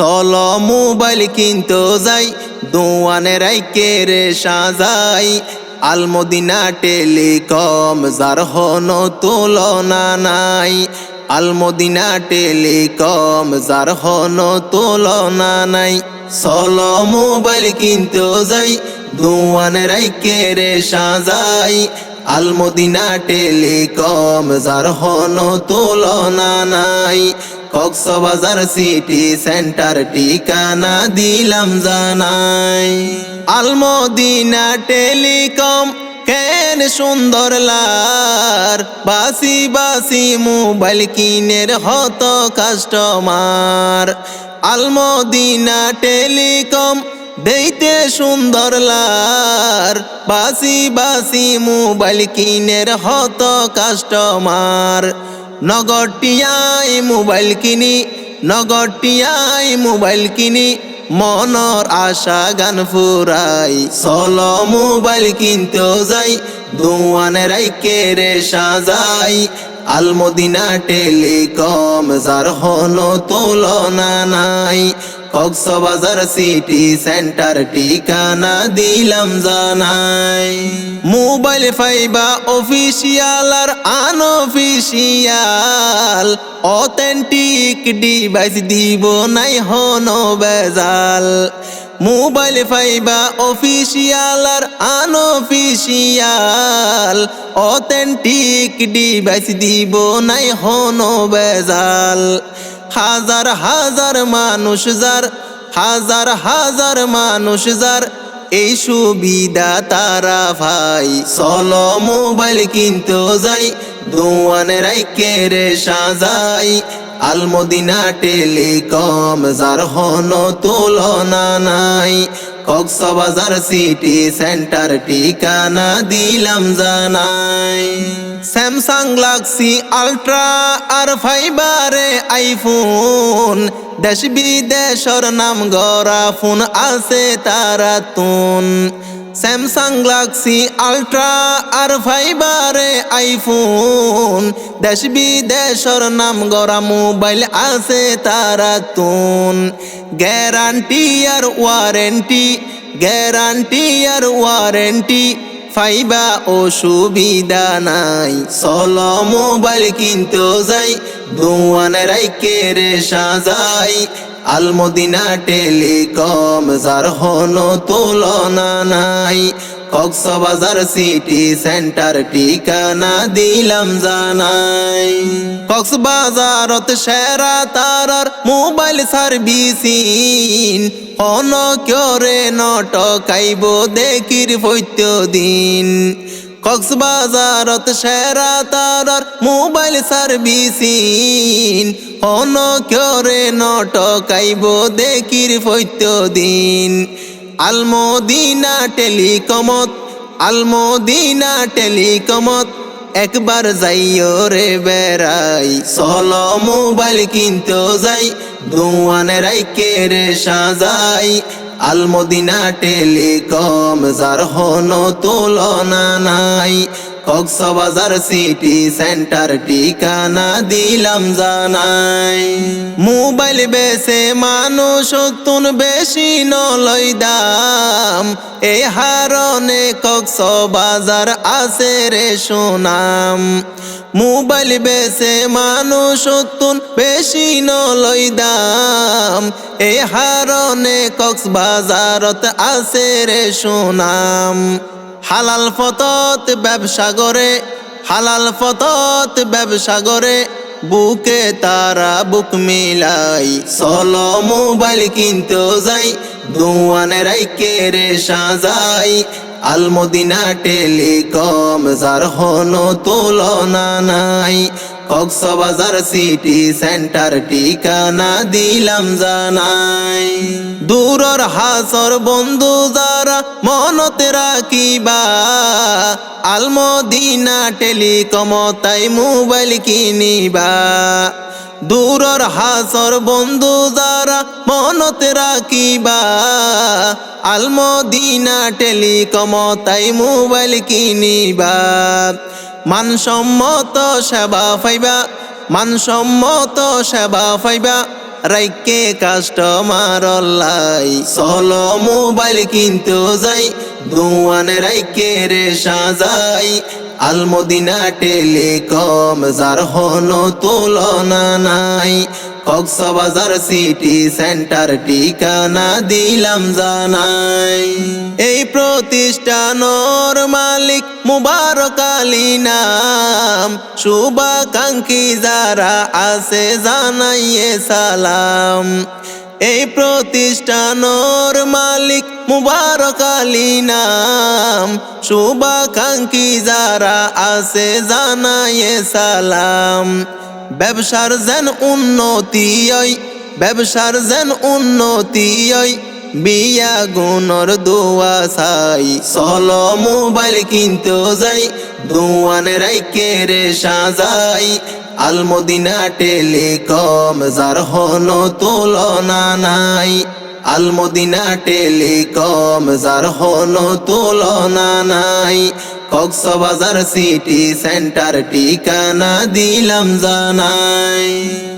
চল মোবাইল কিনতে যাই, দোয়ানে রাইকে রে সাজাই। আলমদিনা টেলিকম, যার হন তুলনা নাই। আলমদিনা টেলিকম, যার হন তুলনা নাই। চল মোবাইল কিনতে যাই, দোয়ানে রাইকে রে সাজাই। আলমদিনা টেলিকম, যার হন তুলনা নাই। কক্সবাজার সিটি সেন্টার ঠিকানা দিলাম জানাই। আলমদিনা টেলিকম, কেন সুন্দর লার? বাসি বাসি মোবাইল কিনের হত কাস্টমার আলমদিনা টেলিকম, দেইতে সুন্দর লার। বাসি বাসি মোবাইল কিনের হত কাস্টমার নগরটিয়াই মোবাইল কিনি নগরটিয়াই মোবাইল কিনি, মনর আশা গান ফুরাই। চল মোবাইল কিনতে যাই, দুয়ানে কে রে সাজাই। আলমদিনা টেলিকম, যার হলো তুলনা নাই। কক্সবাজার সিটি সেন্টার ঠিকানা দিলাম জানাই। মোবাইল ফাইবা অফিসিয়াল আর আনঅফিসিয়াল অথেন্টিক ডিভাইস দিব নাই হন বেজাল। মোবাইল ফাইবা অফিসিয়াল আর আনঅফিসিয়াল অথেন্টিক ডিভাইস দিব নাই হন বেজাল। হাজার হাজার মানুষ যার, হাজার হাজার মানুষ যার। এই সুবিধা তারা ভাই, চল মোবাইল কিনতে যাই, দোয়ানে রাইকে রে সাজাই। আলমদিনা টেলিকম, যার হন তুলনা নাই। কক্সবাজার সিটি সেন্টার ঠিকানা দিলাম জানাই। স্যামসাং গ্যালাক্সি আলট্রা আর ফাইবারে আইফোন। দেশ বিদেশর নাম গরা ফোন আছে তারা তুন স্যামসাং গ্যালাক্সি আলট্রা আর ফাইবারে আইফোন দেশ বিদেশর নাম গড়া মোবাইল আছে তারা তুন গ্যারান্টি আর ওয়ারেন্টি গ্যারান্টি আর ওয়ারেন্টি ফাইবা অসুবিধা নাই। চল মোবাইল কিনতে যাই, দোয়ানে রাইকে রে সাজাই। আলমদিনা টেলিকম, যার হন তুলনা নাই। কক্সবাজার সিটি সেন্টার ঠিকানা দিলাম জানাই। কক্সবাজারত সেরা তারার মোবাইল সার্ভিসিং হন করে নটকাইব দেখির ফৈত্য দিন কক্সবাজারত সেরা তারার মোবাইল সার্ভিসিং করে নটকাইব দেখির ফৈত্য দিন আলমদিনা টেলিকমত আলমদিনা টেলিকমত, একবার যাইও রে বেড়াই। চল মোবাইল কিনতে যাই, দোয়ানে রাইকে রে সাজাই। আলমদিনা টেলিকম, যার হন তুলনা নাই। কক্সবাজার সিটি সেন্টার ঠিকানা দিলাম জানাই। মোবাইল বেসে মানুষ তুন বেশি নলই দাম। এই হারনে কক্সবাজার আছে রে সুনাম। মোবাইল বেসে মানুষ তুন বেশি নলই দাম। এই হারনে কক্সবাজারত আছে রে সুনাম। হালাল ফতত ব্যবসা করে, হালাল ফতত ব্যবসা করে, বুকে তারা বুক মিলাই। সলো মোবাইল কিনতে যাই, দুয়ানে রাইকে রে সাজাই। আলমদিনা টেলিকম, যার হন তুলনা নাই। কক্সবাজার সিটি সেন্টার ঠিকানা দিলাম জানাই। দূরর হাসর বন্ধু যারা মনতে রাখিবা, আলমদিনা টেলিকম তাই মোবাইল কিনিবা। দূরর হাসর বন্ধু যারা মনতে রাখিবা, আলমদিনা টেলিকম তাই মোবাইল কিনিবা। মানসম্মত সেবা পাইবা, মানসম্মত সেবা পাইবা। রাইকে কাস্টমার লাই সলো মোবাইল কিনতে যাই, দুয়ান রাইকে রে সাজাই। আলমদিনা টেলিকম, যার হন তুলনা নাই। কক্সবাজার সিটি সেন্টার ঠিকানা দিলাম জানাই। এই প্রতিষ্ঠানর মালিক মুবারক আলী নাম। শুভাকাঙ্ক্ষী যারা আছে জানাইয়ে সালাম। এই প্রতিষ্ঠানর মালিক মুবারক আলী নাম। শুভাকাঙ্ক্ষী যারা আছে জানাইয়ে সালাম। ব্যবসার যেন উন্নতি ব্যবসার যেন উন্নতি বিয়া গুণর দোয়া সাই সলো মোবাইল কিনতে যাই, দোয়ান রাইকে রে সাজাই। আলমদিনা টেলিকম, যার হন তুলনা নাই। আলমদিনা টেলিকম, যার হন তুলনা নাই। কক্সবাজার সিটি সেন্টার ঠিকানা দিলাম জানাই।